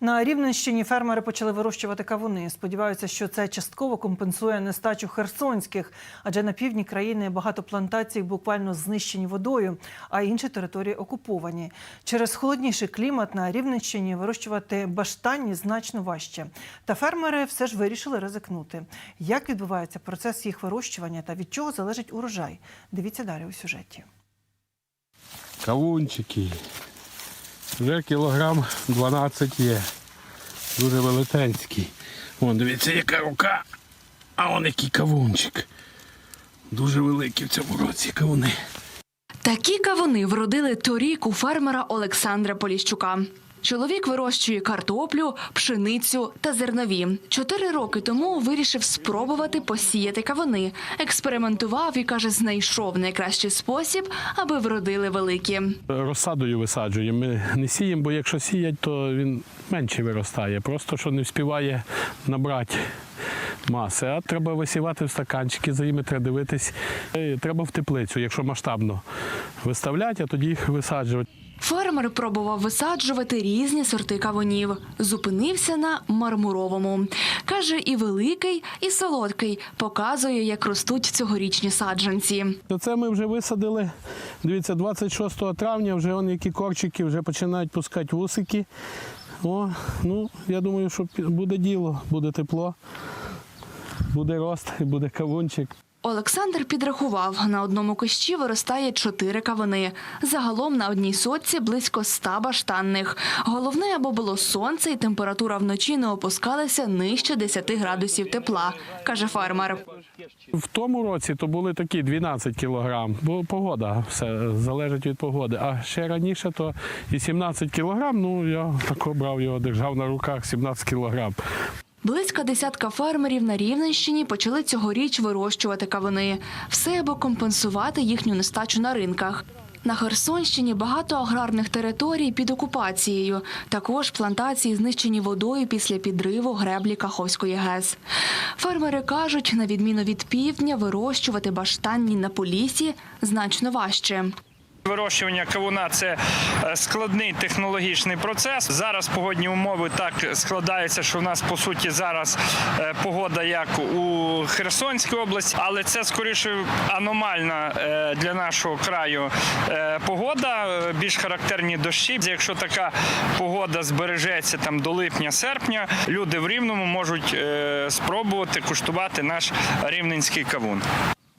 На Рівненщині фермери почали вирощувати кавуни. Сподіваються, що це частково компенсує нестачу херсонських, адже на півдні країни багато плантацій буквально знищені водою, а інші території окуповані. Через холодніший клімат на Рівненщині вирощувати баштанні значно важче. Та фермери все ж вирішили ризикнути. Як відбувається процес їх вирощування та від чого залежить урожай? Дивіться далі у сюжеті. Кавунчики. Вже кілограм 12 є. Дуже велетенський. Вон, дивіться, яка рука, а он який кавунчик. Дуже великі в цьому році кавуни. Такі кавуни вродили торік у фермера Олександра Поліщука. Чоловік вирощує картоплю, пшеницю та зернові. Чотири роки тому вирішив спробувати посіяти кавуни. Експериментував і каже, знайшов найкращий спосіб, аби вродили великі. Розсадою висаджуємо. Ми не сіємо, бо якщо сіять, то він менше виростає. Просто що не вспіває набрати маси. А треба висівати в стаканчики, за ними треба дивитись. Е, Треба в теплицю, якщо масштабно виставляти, а тоді їх висаджувати. Фермер пробував висаджувати різні сорти кавунів. Зупинився на мармуровому. Каже, і великий, і солодкий. Показує, як ростуть цьогорічні саджанці. Це ми вже висадили. Дивіться, 26 травня вже он які корчики вже починають пускати вусики. О, ну, я думаю, що буде діло, буде тепло, буде рост і буде кавунчик. Олександр підрахував, на одному кущі виростає чотири кавуни. Загалом на одній сотці близько ста баштанних. Головне, аби було сонце і температура вночі не опускалася нижче 10 градусів тепла, каже фермер. В тому році то були такі 12 кілограм, бо погода все залежить від погоди. А ще раніше то і 17 кілограм. Ну я тако брав його, держав на руках 17 кілограм. Близько десятка фермерів на Рівненщині почали цьогоріч вирощувати кавуни. Все аби компенсувати їхню нестачу на ринках. На Херсонщині багато аграрних територій під окупацією. Також плантації знищені водою після підриву греблі Каховської ГЕС. Фермери кажуть, на відміну від півдня, вирощувати баштанні на полісі значно важче. Вирощування кавуна це е, складний технологічний процес. Зараз погодні умови так складаються, що в нас по суті зараз е, погода як у Херсонській області, але це скоріше аномальна е, для нашого краю погода. Більш характерні дощі. Якщо така погода збережеться там до липня-серпня, люди в рівному можуть спробувати куштувати наш рівненський кавун.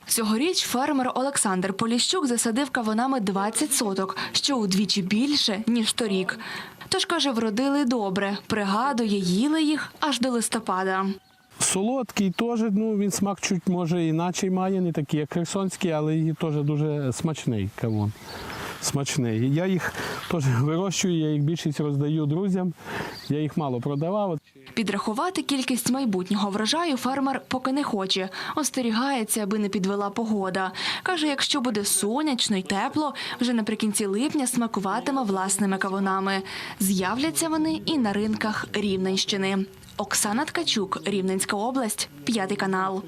Цьогоріч фермер Олександр Поліщук засадив кавунами 20 соток, що удвічі більше, ніж торік. Тож, каже, вродили добре. Пригадує, їли їх аж до листопада. Солодкий теж, ну він смак чуть може іначе має, не такий, як херсонський, але теж дуже смачний кавун. Смачний. Я їх теж вирощую, я їх більшість роздаю друзям. Я їх мало продавав. Підрахувати кількість майбутнього врожаю фермер поки не хоче. Остерігається, аби не підвела погода. Каже, якщо буде сонячно й тепло, вже наприкінці липня смакуватиме власними кавунами. З'являться вони і на ринках Рівненщини. Оксана Ткачук, Рівненська область, п'ятий канал.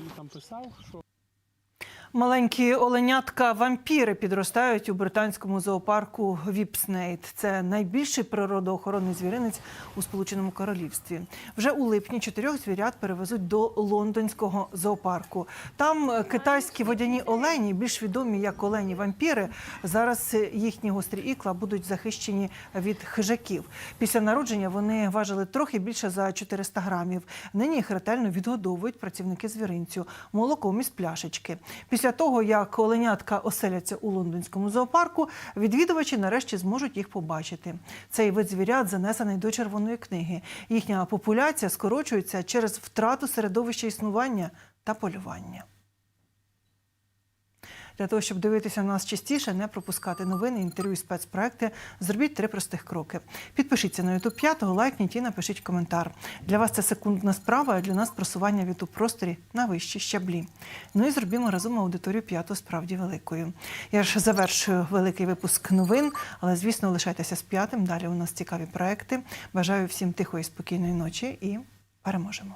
Маленькі оленятка вампіри підростають у британському зоопарку Віпснейт. Це найбільший природоохоронний звіринець у Сполученому Королівстві. Вже у липні чотирьох звірят перевезуть до лондонського зоопарку. Там китайські водяні олені, більш відомі як олені вампіри. Зараз їхні гострі ікла будуть захищені від хижаків. Після народження вони важили трохи більше за 400 грамів. Нині їх ретельно відгодовують працівники звіринцю молоком із пляшечки. Після того, як оленятка оселяться у лондонському зоопарку, відвідувачі нарешті зможуть їх побачити. Цей вид звірят занесений до червоної книги. Їхня популяція скорочується через втрату середовища існування та полювання. Для того, щоб дивитися нас частіше, не пропускати новини, інтерв'ю, спецпроекти, зробіть три простих кроки. Підпишіться на YouTube 5, лайкніть і напишіть коментар. Для вас це секундна справа, а для нас просування в youtube просторі на вищі щаблі. Ну і зробімо разом аудиторію п'яту справді великою. Я ж завершую великий випуск новин, але звісно, лишайтеся з п'ятим. Далі у нас цікаві проекти. Бажаю всім тихої, спокійної ночі і переможемо.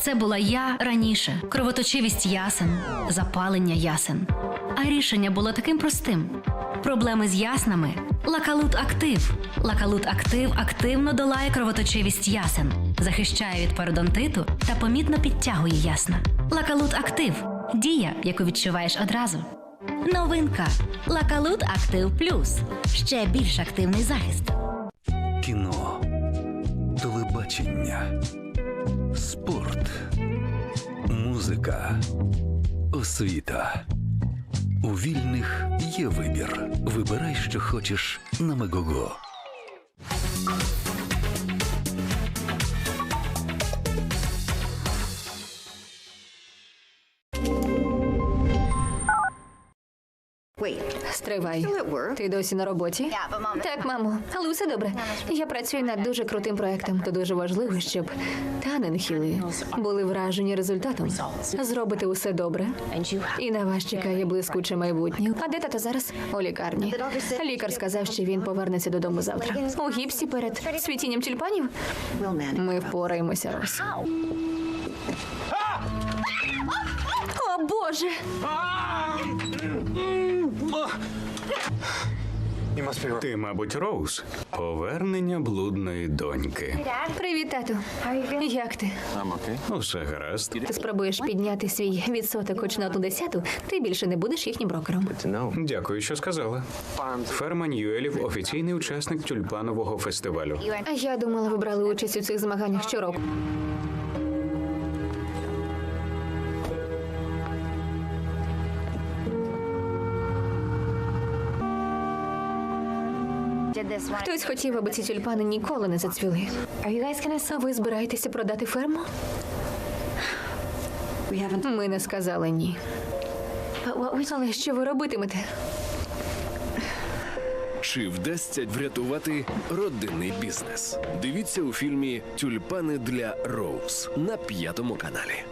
Це була я раніше. Кровоточивість ясен, запалення ясен. А рішення було таким простим: проблеми з яснами. Лакалут Актив. Лакалут Актив активно долає кровоточивість ясен, захищає від пародонтиту та помітно підтягує ясна. Лакалут Актив дія, яку відчуваєш одразу. Новинка Лакалут Актив Плюс. Ще більш активний захист. Кіно, телебачення, спорт, музика, освіта. У вільних є вибір. Вибирай, що хочеш на Мегого. Стривай. Ти досі на роботі? Так, мамо, але все добре. Я працюю над дуже крутим проектом. То дуже важливо, щоб Таненхіли були вражені результатом. Зробите усе добре. І на вас чекає блискуче майбутнє. А де тато зараз? У лікарні. Лікар сказав, що він повернеться додому завтра. У гіпсі перед світінням тюльпанів. Ми впораємося, Рос. О, Боже! Ти, мабуть, Роуз. Повернення блудної доньки. Привіт, тату. Як ти? Усе гаразд. Ти спробуєш підняти свій відсоток хоч на одну десяту, ти більше не будеш їхнім брокером. Дякую, що сказала. Ферма Ньюелів офіційний учасник тюльпанового фестивалю. А я думала, ви брали участь у цих змаганнях щороку. Хтось хотів, аби ці тюльпани ніколи не зацвіли. А ви збираєтеся продати ферму? Ми не сказали ні. Але що ви робитимете? Чи вдасться врятувати родинний бізнес? Дивіться у фільмі Тюльпани для Роуз на п'ятому каналі.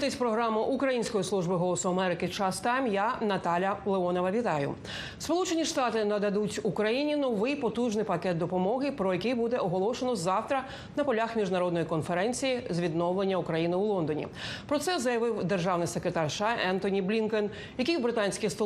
Дивитесь програму Української служби голосу Америки Час там Я Наталя Леонова. Вітаю. Сполучені Штати нададуть Україні новий потужний пакет допомоги, про який буде оголошено завтра на полях міжнародної конференції з відновлення України у Лондоні. Про це заявив державний секретар США Ентоні Блінкен, який в британській столиці.